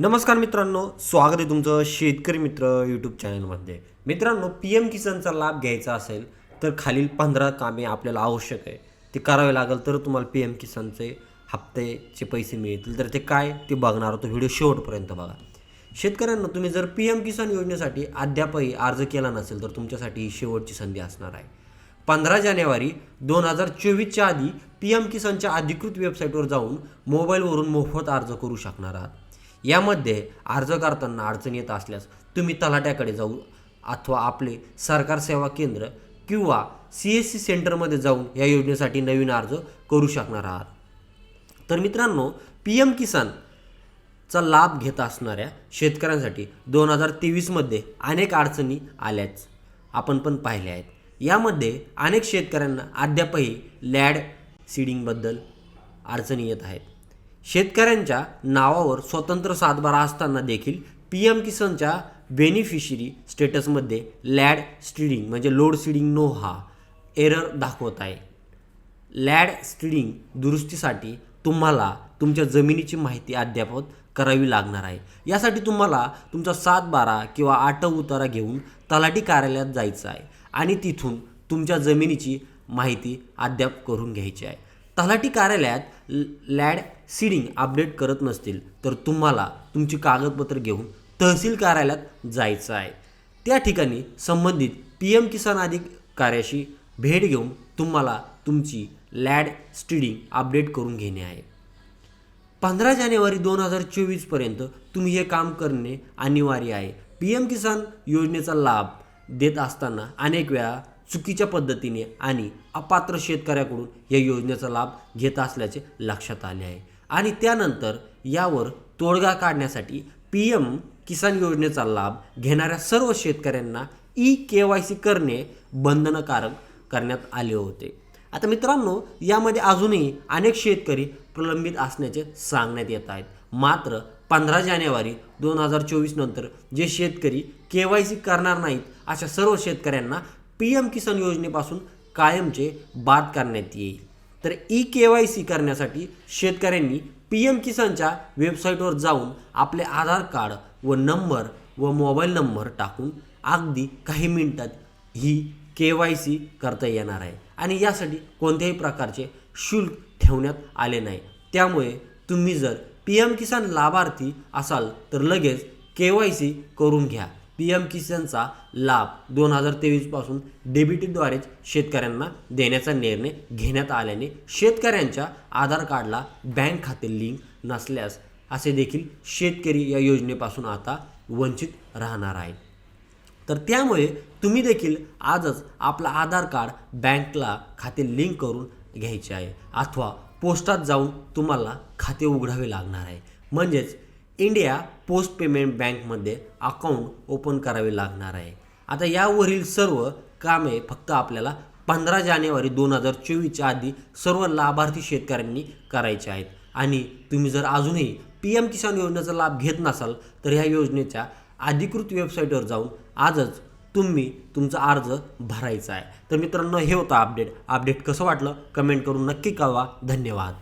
नमस्कार मित्रांनो स्वागत आहे तुमचं शेतकरी मित्र यूट्यूब चॅनलमध्ये मित्रांनो पी एम किसानचा लाभ घ्यायचा असेल तर खालील पंधरा कामे आपल्याला आवश्यक आहे. ते करावे लागेल तर तुम्हाला पी एम किसानचे हप्त्याचे पैसे मिळतील. तर ते काय? ते बघणार तो व्हिडिओ शेवटपर्यंत बघा. शेतकऱ्यांना तुम्ही जर पी एम किसान योजनेसाठी अद्यापही अर्ज केला नसेल तर तुमच्यासाठी ही शेवटची संधी असणार आहे. पंधरा जानेवारी दोन हजार चोवीसच्या आधी पी एम किसानच्या अधिकृत वेबसाईटवर जाऊन मोबाईलवरून मोफत अर्ज करू शकणार आहात. यामध्ये अर्ज करताना अडचण येत असल्यास तुम्ही तलाट्याकडे जाऊ अथवा आपले सरकार सेवा केंद्र किंवा सी एस सी सेंटरमध्ये जाऊन या योजनेसाठी नवीन अर्ज करू शकणार आहात. तर मित्रांनो पी एम किसानचा लाभ घेत असणाऱ्या शेतकऱ्यांसाठी दोन हजार तेवीसमध्ये अनेक अडचणी आल्याच आपण पण पाहिल्या आहेत. यामध्ये अनेक शेतकऱ्यांना अद्यापही लॅड सीडिंगबद्दल अडचणी येत आहेत. शेतकऱ्यांच्या नावावर स्वतंत्र सातबारा असताना देखील पी एम किसानच्या बेनिफिशरी स्टेटसमध्ये लॅड स्टीडिंग म्हणजे लोड सीडिंग नो हा एरर दाखवत आहे. लॅड स्टीडिंग दुरुस्तीसाठी तुम्हाला तुमच्या जमिनीची माहिती अद्यापत करावी लागणार आहे. यासाठी तुम्हाला तुमचा सात बारा किंवा आठ उतारा घेऊन तलाठी कार्यालयात जायचं आहे आणि तिथून तुमच्या जमिनीची माहिती अद्याप करून घ्यायची आहे. तलाठी कार्यालयात ल- लॅड सीडिंग अपडेट करत नसतील तर तुम्हाला तुमची कागदपत्र घेऊन तहसील कार्यालयात जायचं आहे. त्या ठिकाणी संबंधित पी एम किसान अधिकाऱ्याशी भेट घेऊन तुम्हाला तुमची लॅड स्टीडिंग अपडेट करून घेणे आहे. पंधरा जानेवारी दोन हजार चोवीसपर्यंत तुम्ही हे काम करणे अनिवार्य आहे. पी एम किसान योजनेचा लाभ देत असताना अनेक वेळा चुकीच्या पद्धतीने आणि अपात्र शेतकऱ्याकडून या योजनेचा लाभ घेत असल्याचे लक्षात आले आहे. आणि त्यानंतर यावर तोडगा काढण्यासाठी पी एम किसान योजनेचा लाभ घेणाऱ्या सर्व शेतकऱ्यांना ई के वाय सी करणे बंधनकारक करण्यात आले होते. आता मित्रांनो यामध्ये अजूनही अनेक शेतकरी प्रलंबित असण्याचे सांगण्यात येत आहेत. मात्र पंधरा जानेवारी दोन हजार चोवीस नंतर जे शेतकरी के वाय सी करणार नाहीत अशा सर्व शेतकऱ्यांना पी एम किसान योजनेपासून कायमचे बाद करण्यात येईल. तर ई के वाय सी करण्यासाठी शेतकऱ्यांनी पी एम किसानच्या वेबसाईटवर जाऊन आपले आधार कार्ड व नंबर व मोबाईल नंबर टाकून अगदी काही मिनिटात ही के वाय सी करता येणार आहे. आणि यासाठी कोणत्याही प्रकारचे शुल्क ठेवण्यात आले नाही. त्यामुळे तुम्ही जर पी एम किसान लाभार्थी असाल तर लगेच के वाय सी करून घ्या. पी एम किसानचा लाभ दोन हजार तेवीसपासून डेबिटीद्वारेच शेतकऱ्यांना देण्याचा निर्णय घेण्यात आल्याने शेतकऱ्यांच्या आधार कार्डला बँक खाते लिंक नसल्यास असे देखील शेतकरी या योजनेपासून आता वंचित राहणार आहेत. तर त्यामुळे तुम्ही देखील आजच आपला आधार कार्ड बँकला खाते लिंक करून घ्यायचे आहे. अथवा पोस्टात जाऊन तुम्हाला खाते उघडावे लागणार आहे. म्हणजेच इंडिया पोस्ट पेमेंट बँकमध्ये अकाउंट ओपन करावे लागणार आहे. आता यावरील सर्व कामे फक्त आपल्याला पंधरा जानेवारी दोन हजार चोवीसच्या आधी सर्व लाभार्थी शेतकऱ्यांनी करायचे आहेत. आणि तुम्ही जर अजूनही पी एम किसान योजनेचा लाभ घेत नसाल तर ह्या योजनेच्या अधिकृत वेबसाईटवर जाऊन आजच तुम्ही तुमचा अर्ज भरायचा आहे. तर मित्रांनो हे होतं अपडेट. अपडेट कसं वाटलं? कमेंट करून नक्की कळवा. धन्यवाद.